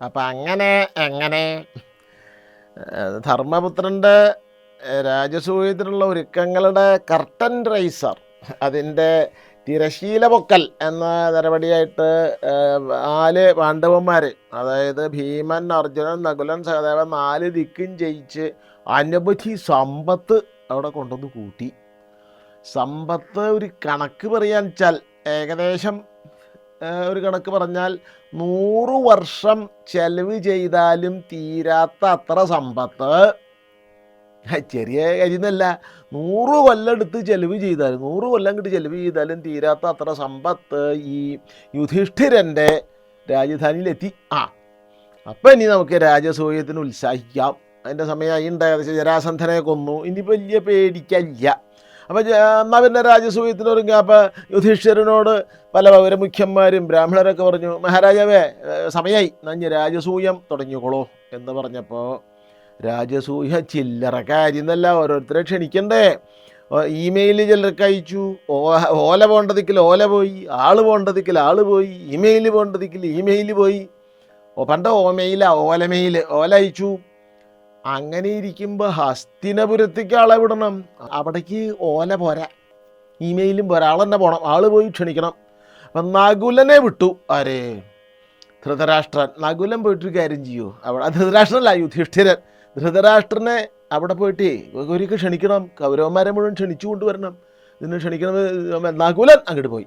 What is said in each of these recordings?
അപ്പം അങ്ങനെ എങ്ങനെ ധർമ്മപുത്രന്റെ രാജസൂയത്തിനുള്ള ഒരുക്കങ്ങളുടെ കർട്ടൻ റൈസർ അതിന്റെ തിരശീല പൊക്കൽ എന്ന നടപടിയായിട്ട് നാല് പാണ്ഡവന്മാർ അതായത് ഭീമൻ അർജുനൻ നകുലൻ സഹദേവൻ നാല് ദിക്കും ജയിച്ച് അനവധി സമ്പത്ത് അവിടെ കൊണ്ടുവന്ന് കൂട്ടി. സമ്പത്ത് ഒരു കണക്ക് പറയാൻ വെച്ചാൽ ഏകദേശം ഒരു കണക്ക് പറഞ്ഞാൽ നൂറ് വർഷം ചെലവ് ചെയ്താലും തീരാത്ത അത്ര സമ്പത്ത്. ചെറിയ കാര്യമൊന്നുമല്ല നൂറ് കൊല്ലം എടുത്ത് ചെലവ് ചെയ്താലും നൂറ് കൊല്ലം കിട്ടി ചെലവ് ചെയ്താലും തീരാത്ത അത്ര സമ്പത്ത് ഈ യുധിഷ്ഠിരന്റെ രാജധാനിയിലെത്തി. ആ അപ്പം ഇനി നമുക്ക് രാജസൂയത്തിന് ഉത്സാഹിക്കാം. അതിന്റെ സമയമായി ഉണ്ടായത് ജരാസന്ധനെ കൊന്നു. ഇനി വലിയ പേടിക്കല്ല. അപ്പം എന്നാൽ പിന്നെ രാജസൂയത്തിന് ഒരുങ്ങി അപ്പം യുധിഷ്ഠിരനോട് പല മുഖ്യന്മാരും ബ്രാഹ്മണരൊക്കെ പറഞ്ഞു മഹാരാജാവേ സമയായി. നഞ്ഞ് രാജസൂയം തുടങ്ങിക്കോളൂ എന്ന് പറഞ്ഞപ്പോൾ രാജസൂയ ചില്ലറ കാര്യം എന്നല്ല ഓരോരുത്തരെ ക്ഷണിക്കണ്ടേ. ഇമെയിൽ ചിലർക്ക് അയച്ചു. ഓല പോകേണ്ടതിക്കിൽ ഓല പോയി ആൾ പോകേണ്ടതിക്കിൽ ആൾ പോയി ഇമെയിൽ പോകേണ്ടതിക്കിൽ ഇമെയിൽ പോയി. പണ്ട് ഓമെയില ഓലമെയിൽ ഓല അയച്ചു. അങ്ങനെ ഇരിക്കുമ്പോൾ ഹസ്തിനപുരത്തേക്ക് ആളെ വിടണം. അവിടേക്ക് ഓല പോരാ. ഇമെയിലും പോരാ ആൾ തന്നെ പോകണം ആൾ പോയി ക്ഷണിക്കണം. അപ്പം നകുലനെ വിട്ടു. ആരേ? ധൃതരാഷ്ട്രൻ. നകുലൻ പോയിട്ടൊരു കാര്യം ചെയ്യൂ. അവിടെ ധൃതരാഷ്ട്രനല്ല യുധിഷ്ഠിരൻ. ധൃതരാഷ്ട്രനെ അവിടെ പോയിട്ട് ഒരിക്കൽ ക്ഷണിക്കണം. കൗരവന്മാരെ മുഴുവൻ ക്ഷണിച്ചു കൊണ്ടുവരണം. ഇതിന് ക്ഷണിക്കണം നകുലൻ അങ്ങോട്ട് പോയി.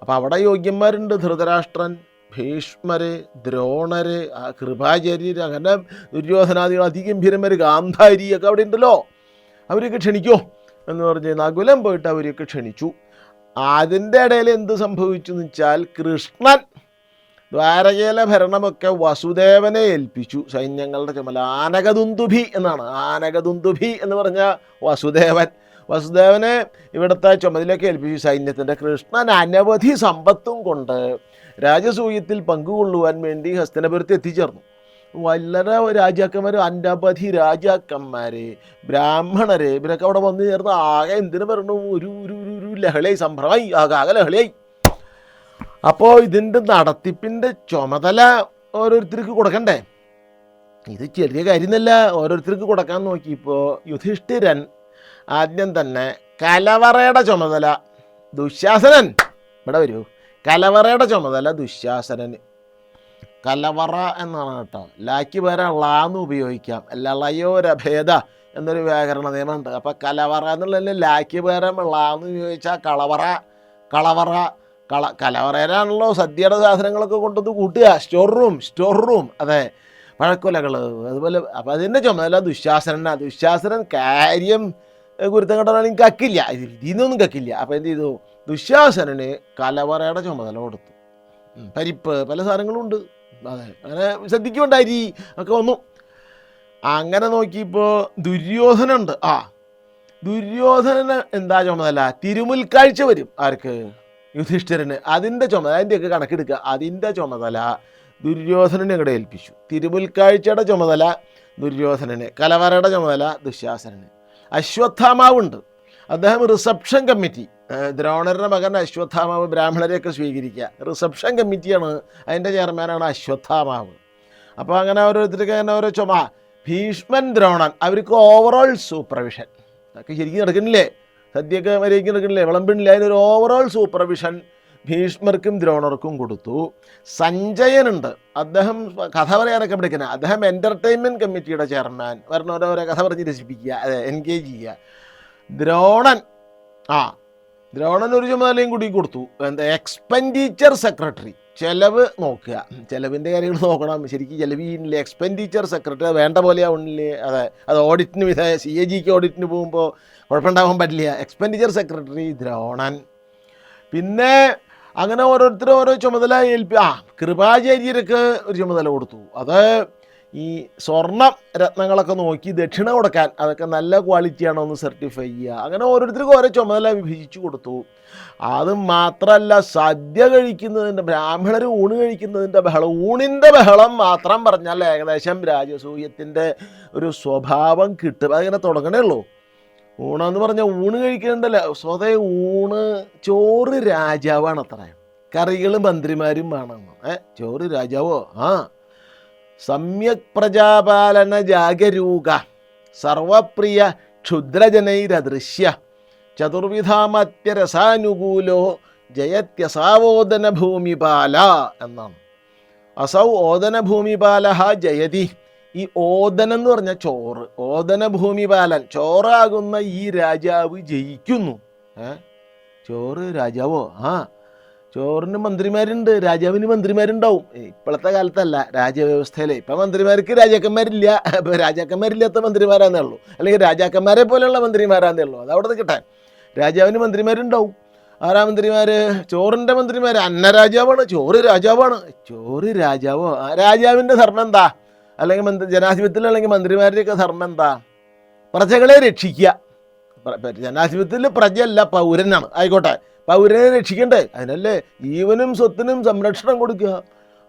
അപ്പോൾ അവിടെ യോഗ്യന്മാരുണ്ട്. ധൃതരാഷ്ട്രൻ ഭീഷ്മര് ദ്രോണര് കൃപാചാര്യര് അങ്ങനെ ദുര്യോധനാദികൾ അതിഗംഭീരന്മാർ ഗാന്ധാരി ഒക്കെ അവിടെ ഉണ്ടല്ലോ. അവരൊക്കെ ക്ഷണിക്കോ എന്ന് പറഞ്ഞ് നകുലം പോയിട്ട് അവരെയൊക്കെ ക്ഷണിച്ചു. അതിന്റെ ഇടയിൽ എന്ത് സംഭവിച്ചു എന്ന് വെച്ചാൽ കൃഷ്ണൻ ദ്വാരകേല ഭരണമൊക്കെ വസുദേവനെ ഏൽപ്പിച്ചു. സൈന്യങ്ങളുടെ ചുമല ആനകദുന്ദുഭി എന്നാണ്. ആനകദുന്ദുഭി എന്ന് പറഞ്ഞ വസുദേവൻ. വസുദേവനെ ഇവിടുത്തെ ചുമതലയൊക്കെ ഏൽപ്പിച്ചു സൈന്യത്തിന്റെ. കൃഷ്ണൻ അനവധി സമ്പത്തും കൊണ്ട് രാജസൂയത്തിൽ പങ്കുകൊള്ളുവാൻ വേണ്ടി ഹസ്തനപുരത്ത് എത്തിച്ചേർന്നു. വളരെ രാജാക്കന്മാർ അനവധി രാജാക്കന്മാരെ ബ്രാഹ്മണര് ഇവരൊക്കെ അവിടെ വന്നു ചേർന്ന് ആകെ എന്തിനു പറഞ്ഞു? ഒരു ഒരു ഒരു ലഹളയായി സംഭ്രമായി ആകെ ആകെ ലഹളയായി. അപ്പോൾ ഇതിന്റെ നടത്തിപ്പിന്റെ ചുമതല ഓരോരുത്തർക്ക് കൊടുക്കണ്ടേ? ഇത് ചെറിയ കാര്യമൊന്നുമല്ല. ഓരോരുത്തർക്ക് കൊടുക്കാൻ നോക്കിയപ്പോൾ യുധിഷ്ഠിരൻ ആദ്യം തന്നെ കലവറയുടെ ചുമതല. ദുശാസനൻ. ഇവിടെ വരൂ. കലവറയുടെ ചുമതല ദുശ്ശാസനന്. കലവറ എന്നാണ് കേട്ടോ. ലാക്ക് പകരം ളാന്ന് ഉപയോഗിക്കാം. ലളയോരഭേദ എന്നൊരു വ്യാകരണ നിയമമുണ്ട്. അപ്പോൾ കലവറ എന്നുള്ളതിൽ ലാക്ക് പേരം ളാന്ന് ഉപയോഗിച്ചാൽ കളവറ കളവറ കള കലവറയിലാണല്ലോ സദ്യയുടെ സാധനങ്ങളൊക്കെ കൊണ്ടുവന്ന് കൂട്ടുക. Store room store room. അതെ പഴക്കൊലകൾ അതുപോലെ അപ്പം അതിന്റെ ചുമതല ദുശ്ശാസനാണ് ദുശ്ശാസനൻ കാര്യം ഗുരുത്തം കണ്ടാണെങ്കിൽ കക്കില്ല. ഇതിൽ ഇതിന്നൊന്നും കക്കില്ല. അപ്പം എന്ത് ചെയ്തു? ദുശാസനന് കലവറയുടെ ചുമതല കൊടുത്തു. പരിപ്പ് പല സാധനങ്ങളും ഉണ്ട് അതെ അങ്ങനെ ശ്രദ്ധിക്കുന്നുണ്ട് ഒക്കെ വന്നു. അങ്ങനെ നോക്കിയപ്പോൾ ദുര്യോധനുണ്ട്. ആ ദുര്യോധനന് എന്താ ചുമതല? തിരുമുൽക്കാഴ്ച വരും ആർക്ക്? യുധിഷ്ഠിരന്. അതിന്റെ ചുമതല അതിന്റെയൊക്കെ കണക്കെടുക്കുക. അതിന്റെ ചുമതല ദുര്യോധനനെ ഇവിടെ ഏൽപ്പിച്ചു. തിരുമുൽക്കാഴ്ചയുടെ ചുമതല ദുര്യോധനന് കലവറയുടെ ചുമതല ദുശ്യാസനന് അശ്വത്ഥാമാവുണ്ട്. അദ്ദേഹം റിസപ്ഷൻ കമ്മിറ്റി ദ്രോണരുടെ മകൻ അശ്വത്ഥാമാവ് ബ്രാഹ്മണരെയൊക്കെ സ്വീകരിക്കുക. റിസപ്ഷൻ കമ്മിറ്റിയാണ് അതിന്റെ ചെയർമാനാണ് അശ്വത്ഥാമാവ്. അപ്പോൾ അങ്ങനെ ഓരോരുത്തർക്ക് അങ്ങനെ ഓരോ ചുമ. ഭീഷ്മൻ ദ്രോണൻ അവർക്ക് ഓവറോൾ സൂപ്പർവിഷൻ അതൊക്കെ ശരിക്കും നടക്കുന്നില്ലേ? സദ്യയൊക്കെ മര്യാദയ്ക്ക് നടക്കുന്നില്ലേ? വിളമ്പിണില്ലേ? അതിനൊരു ഓവറോൾ സൂപ്പർവിഷൻ ഭീഷ്മർക്കും ദ്രോണർക്കും കൊടുത്തു. സഞ്ജയനുണ്ട്. അദ്ദേഹം കഥ പറയാനൊക്കെ പഠിക്കുന്നത് അദ്ദേഹം എന്റർടൈൻമെന്റ് കമ്മിറ്റിയുടെ ചെയർമാൻ വരണ ഓരോ കഥ പറഞ്ഞ് രസിപ്പിക്കുക അതെ എൻഗേജ് ചെയ്യുക. ദ്രോണൻ ആ ദ്രോണൻ ഒരു ചുമതലയും കൂടി കൊടുത്തു. എന്താ എക്സ്പെൻഡിച്ചർ സെക്രട്ടറി ചെലവ് നോക്കുക. ചെലവിന്റെ കാര്യങ്ങൾ നോക്കണം. ശരിക്കും ചെലവില്ലേ എക്സ്പെൻഡിച്ചർ സെക്രട്ടറി വേണ്ട പോലെ ആവണില്ലേ? അതെ അത് ഓഡിറ്റിന് വിധ സി എ ജിക്ക് ഓഡിറ്റിന് പോകുമ്പോൾ കുഴപ്പമുണ്ടാവാൻ പറ്റില്ല. എക്സ്പെൻഡിച്ചർ സെക്രട്ടറി ദ്രോണൻ പിന്നെ അങ്ങനെ ഓരോരുത്തരും ഓരോ ചുമതല ഏൽപ്പി ആ കൃപാചാര്യർക്ക് ഒരു ചുമതല കൊടുത്തു. അത് ഈ സ്വർണ രത്നങ്ങളൊക്കെ നോക്കി ദക്ഷിണ കൊടുക്കാൻ അതൊക്കെ നല്ല ക്വാളിറ്റി ആണോ എന്ന് സർട്ടിഫൈ ചെയ്യുക. അങ്ങനെ ഓരോരുത്തർക്കും ഓരോ ചുമതല വിഭജിച്ചു കൊടുത്തു. അത് മാത്രമല്ല സദ്യ കഴിക്കുന്നതിന്റെ ബ്രാഹ്മണർ ഊണ് കഴിക്കുന്നതിന്റെ ബഹളം ഊണിന്റെ ബഹളം മാത്രം പറഞ്ഞാൽ ഏകദേശം രാജസൂയത്തിന്റെ ഒരു സ്വഭാവം കിട്ടും. അതിങ്ങനെ തുടങ്ങണേ ഉള്ളൂ. ഊണെന്ന് പറഞ്ഞാൽ ഊണ് കഴിക്കേണ്ടല്ല സ്വതേ ഊണ് ചോറ് രാജാവാണ് അത്ര കറികൾ മന്ത്രിമാരും വേണം. ഏ ചോറ് രാജാവോ? ആ. സമ്യക് പ്രജാപാലന ജാഗരൂക സർവപ്രിയ ക്ഷുദ്രജനൈരദൃശ്യ ചതുർവിധാമത്യരസാനുകൂലോ ജയത്യസാവോദന ഭൂമിപാല എന്നാണ്. അസൗ ഓദന ഭൂമിപാല ജയതി. ഈ ഓദനം എന്ന് പറഞ്ഞ ചോറ് ഓദന ഭൂമിപാലൻ ചോറാകുന്ന ഈ രാജാവ് ജയിക്കുന്നു. ഏ? ചോറ് രാജാവോ? ആ. ചോറിന് മന്ത്രിമാരുണ്ട് രാജാവിന് മന്ത്രിമാരുണ്ടാവും. ഇപ്പോഴത്തെ കാലത്തല്ല രാജ്യവ്യവസ്ഥയിലെ. ഇപ്പം മന്ത്രിമാർക്ക് രാജാക്കന്മാരില്ല. രാജാക്കന്മാരില്ലാത്ത മന്ത്രിമാരാന്നേ ഉള്ളൂ. അല്ലെങ്കിൽ രാജാക്കന്മാരെ പോലെയുള്ള മന്ത്രിമാരാന്നേ ഉള്ളൂ. അത് അവിടെ നിൽക്കട്ടെ രാജാവിന് മന്ത്രിമാരുണ്ടാവും. ആരാ മന്ത്രിമാർ ചോറിന്റെ മന്ത്രിമാർ അന്നരാജാവാണ് ചോറ് രാജാവാണ്. ചോറ് രാജാവോ? ആ രാജാവിന്റെ ധർമ്മം എന്താ? അല്ലെങ്കിൽ ജനാധിപത്യത്തിൽ അല്ലെങ്കിൽ മന്ത്രിമാരുടെയൊക്കെ ധർമ്മം എന്താ? പ്രജകളെ രക്ഷിക്കുക. ജനാധിപത്യത്തിൽ പ്രജയല്ല പൗരനാണ്. ആയിക്കോട്ടെ. പൗരനെ രക്ഷിക്കണ്ടേ? അതിനല്ലേ ജീവനും സ്വത്തിനും സംരക്ഷണം കൊടുക്കുക.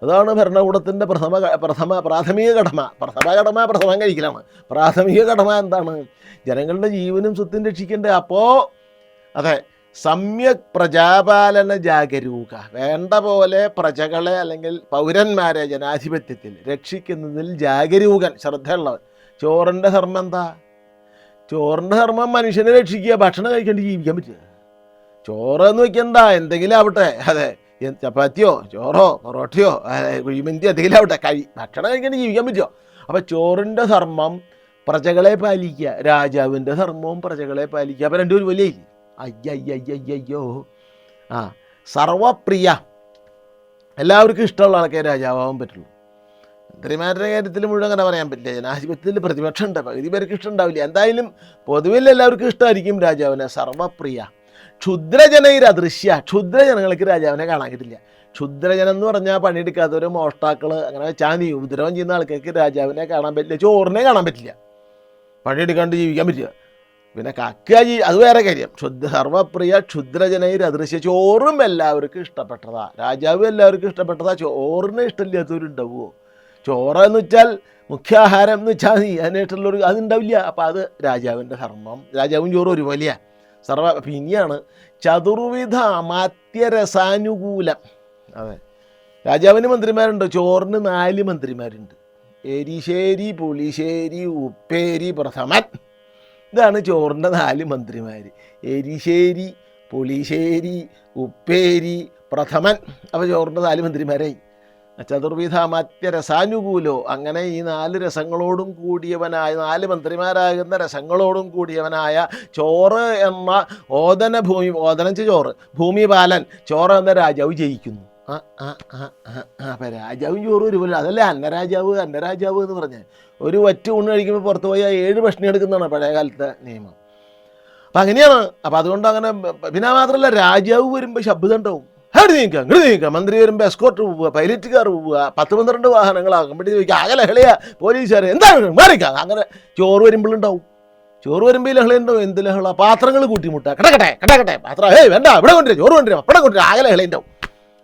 അതാണ് ഭരണകൂടത്തിന്റെ പ്രഥമ പ്രഥമ പ്രാഥമിക ഘടമ പ്രഥമ ഘടമ പ്രഥമം കഴിക്കലാണ്. പ്രാഥമിക ഘടമ എന്താണ്? ജനങ്ങളുടെ ജീവനും സ്വത്തും രക്ഷിക്കണ്ടേ? അപ്പോൾ അതെ സമ്യക് പ്രജാപാലന ജാഗരൂക. വേണ്ട പോലെ പ്രജകളെ അല്ലെങ്കിൽ പൗരന്മാരെ ജനാധിപത്യത്തിൽ രക്ഷിക്കുന്നതിൽ ജാഗരൂകൻ ശ്രദ്ധയുള്ളവൻ. ചോറിന്റെ ധർമ്മം എന്താ? ചോറിന്റെ ധർമ്മം മനുഷ്യനെ രക്ഷിക്കുക ഭക്ഷണം കഴിക്കേണ്ടി ജീവിക്കാൻ പറ്റുക. ചോറ് എന്ന് വെക്കണ്ട എന്തെങ്കിലും ആവട്ടെ. അതെ ചപ്പാത്തിയോ ചോറോ പൊറോട്ടയോ കുഴിമന്തി എന്തെങ്കിലും ആവട്ടെ. കഴി ഭക്ഷണം കഴിക്കേണ്ടി ജീവിക്കാൻ പറ്റുമോ അപ്പോൾ ചോറിന്റെ ധർമ്മം പ്രജകളെ പാലിക്കുക രാജാവിന്റെ ധർമ്മവും പ്രജകളെ പാലിക്കുക. അപ്പോൾ രണ്ടുപേരും വലിയ അയ്യോ ആ സർവപ്രിയ. എല്ലാവർക്കും ഇഷ്ടമുള്ള ആൾക്കേ രാജാവാൻ പറ്റുള്ളൂ. മന്ത്രിമാരുടെ കാര്യത്തിൽ മുഴുവൻ അങ്ങനെ പറയാൻ പറ്റില്ല. ജനാധിപത്യത്തിൽ പ്രതിപക്ഷം ഉണ്ട് പകുതി പേർക്ക് ഇഷ്ടം ഉണ്ടാവില്ല എന്തായാലും പൊതുവിൽ എല്ലാവർക്കും ഇഷ്ടമായിരിക്കും രാജാവിനെ സർവപ്രിയ. ക്ഷുദ്രജനയിൽ അദൃശ്യ. ക്ഷുദ്രജനങ്ങൾക്ക് രാജാവിനെ കാണാൻ കിട്ടില്ല. ക്ഷുദ്രജനം എന്ന് പറഞ്ഞാൽ പണിയെടുക്കാത്തവർ മോഷ്ടാക്കൾ അങ്ങനെ മതി ഉപദ്രവം ചെയ്യുന്ന ആൾക്കാർക്ക് രാജാവിനെ കാണാൻ പറ്റില്ല. ചോറിനെ കാണാൻ പറ്റില്ല. പണിയെടുക്കാണ്ട് ജീവിക്കാൻ പറ്റില്ല. പിന്നെ കക്ക ജീ അത് വേറെ കാര്യം. ക്ഷുദ്ര സർവപ്രിയ ക്ഷുദ്രജനയിൽ അദൃശ്യ. ചോറും എല്ലാവർക്കും ഇഷ്ടപ്പെട്ടതാ. രാജാവും എല്ലാവർക്കും ഇഷ്ടപ്പെട്ടതാ. ചോറിന് ഇഷ്ടമില്ലാത്തവരുണ്ടാവുമോ ചോറ് എന്ന് വെച്ചാൽ മുഖ്യാഹാരം എന്ന് വെച്ചാൽ മതി. അതിനായിട്ടുള്ളൊരു അതുണ്ടാവില്ല. അപ്പോൾ അത് രാജാവിന്റെ ധർമ്മം. രാജാവും ചോറും ഒരുപോലെയാണ് സർവ പിന്നെയാണ് ചതുർവിധ അമാത്യരസാനുകൂലം അതെ. രാജാവിന് മന്ത്രിമാരുണ്ട്. ചോറിന് നാല് മന്ത്രിമാരുണ്ട്. എരിശ്ശേരി പുളിശ്ശേരി ഉപ്പേരി പ്രഥമൻ. ഇതാണ് ചോറിന്റെ നാല് മന്ത്രിമാർ എരിശ്ശേരി പുളിശ്ശേരി ഉപ്പേരി പ്രഥമൻ. അപ്പോൾ ചോറിന്റെ നാല് മന്ത്രിമാരായി. ചതുർവിധ രസാനുകൂലോ അങ്ങനെ ഈ നാല് രസങ്ങളോടും കൂടിയവനായ നാല് മന്ത്രിമാരാകുന്ന രസങ്ങളോടും കൂടിയവനായ ചോറ് എന്ന ഓദന ഭൂമി ഓദനച്ച് ചോറ് ഭൂമിപാലൻ ചോറ് എന്ന രാജാവ് ജയിക്കുന്നു. ആ ആ ആ അപ്പം രാജാവും ചോറും ഒരുപോലെ. അതല്ലേ അന്നരാജാവ് അന്നരാജാവ് എന്ന് പറഞ്ഞ്. ഒരു ഒറ്റ ഊണ് കഴിക്കുമ്പോൾ പുറത്ത് പോയാൽ ഏഴ് ഭക്ഷണി എടുക്കുന്നതാണ് പഴയകാലത്തെ നിയമം. അപ്പം അങ്ങനെയാണ്. അപ്പം അതുകൊണ്ട് അങ്ങനെ പിന്നെ മാത്രമല്ല രാജാവ് വരുമ്പോൾ ശബ്ദം ഉണ്ടാവും. അവിടെ നീക്കാം ഇങ്ങോട്ട് നീക്കാം. മന്ത്രി വരുമ്പോൾ എസ്കോർട്ട് പോവുക പൈലറ്റ് കാർ പോവുക പത്ത് പന്ത്രണ്ട് വാഹനങ്ങളാകുമ്പോഴേ ചോദിക്കുക ആകെ ലഹളയാ പോലീസുകാർ എന്താണ് മാറിക്കാം. അങ്ങനെ ചോറ് വരുമ്പോഴുണ്ടാവും ചോറ് വരുമ്പോൾ ഈ ഉണ്ടാവും എന്ത് ലഹള? പാത്രങ്ങൾ കൂട്ടിമുട്ടുക കിടക്കട്ടെ കിടക്കട്ടെ പാത്രം ഏയ് വേണ്ട ഇവിടെ കൊണ്ടുവരും. ചോറ് കൊണ്ടുവരും. അവിടെ കൊണ്ടുവരും. ആകെ ലഹള ഉണ്ടാവും.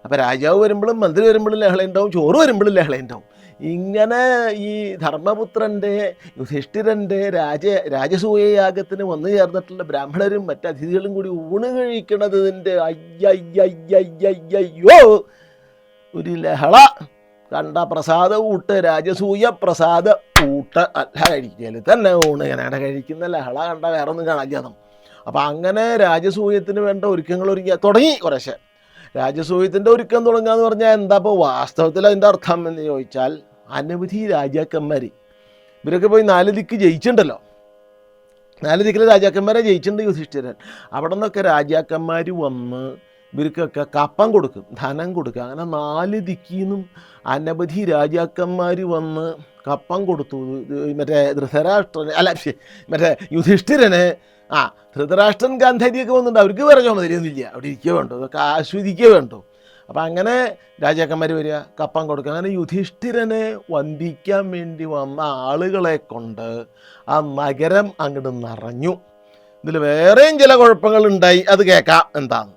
അപ്പോൾ രാജാവ് വരുമ്പോഴും മന്ത്രി വരുമ്പോഴും ലഹള ഉണ്ടാവും. ചോറ് വരുമ്പോഴും ലഹള ഉണ്ടാവും. ഇങ്ങനെ ഈ ധർമ്മപുത്രന്റെ യുധിഷ്ഠിരന്റെ രാജ രാജസൂയയാഗത്തിന് വന്നു ചേർന്നിട്ടുള്ള ബ്രാഹ്മണരും മറ്റ് അതിഥികളും കൂടി ഊണ് കഴിക്കണതിന്റെ അയ്യയ്യയ്യയ്യയ്യോ ഒരു ലഹള കണ്ട പ്രസാദ ഊട്ട് രാജസൂയ പ്രസാദ ഊട്ട്. അല്ല കഴിക്കൽ തന്നെ ഊണ്. ഇങ്ങനെ കഴിക്കുന്ന ലഹള കണ്ട വേറെ ഒന്നും കാണാൻ അപ്പം അങ്ങനെ രാജസൂയത്തിന് വേണ്ട ഒരുക്കങ്ങൾ ഒരുക്കി തുടങ്ങി കുറേശ്ശെ. രാജസൂയത്തിന്റെ ഒരുക്കം തുടങ്ങുക എന്ന് പറഞ്ഞാൽ എന്താ ഇപ്പോൾ വാസ്തവത്തിൽ അതിന്റെ അർത്ഥം എന്ന് ചോദിച്ചാൽ അനവധി രാജാക്കന്മാർ ഇവരൊക്കെ പോയി നാല് ദിക്ക് ജയിച്ചിട്ടുണ്ടല്ലോ നാല് ദിക്കിലെ രാജാക്കന്മാരെ ജയിച്ചിട്ടുണ്ട് യുധിഷ്ഠിരൻ. അവിടെ നിന്നൊക്കെ രാജാക്കന്മാർ വന്ന് ഇവർക്കൊക്കെ കപ്പം കൊടുക്കും ധനം കൊടുക്കും. അങ്ങനെ നാല് ദിക്കീന്നും അനവധി രാജാക്കന്മാർ വന്ന് കപ്പം കൊടുത്തു. മറ്റേ ധൃതരാഷ്ട്ര അല്ല മറ്റേ യുധിഷ്ഠിരന് ആ ധൃതരാഷ്ട്രൻ ഗാന്ധാരിയൊക്കെ വന്നിട്ടുണ്ട്. അവർക്ക് വേറെ ചുമതലയൊന്നുമില്ല. അവിടെ ഇരിക്കുക വേണ്ടോ അതൊക്കെ ആസ്വദിക്കുക വേണ്ടോ. അപ്പം അങ്ങനെ രാജാക്കന്മാർ വരിക കപ്പം കൊടുക്കുക. അങ്ങനെ യുധിഷ്ഠിരനെ വന്ദിക്കാൻ വേണ്ടി വന്ന ആളുകളെ കൊണ്ട് ആ നഗരം അങ്ങോട്ട് നിറഞ്ഞു. ഇതിൽ വേറെയും ചില കുഴപ്പങ്ങളുണ്ടായി. അത് കേൾക്കാം. എന്താണ്?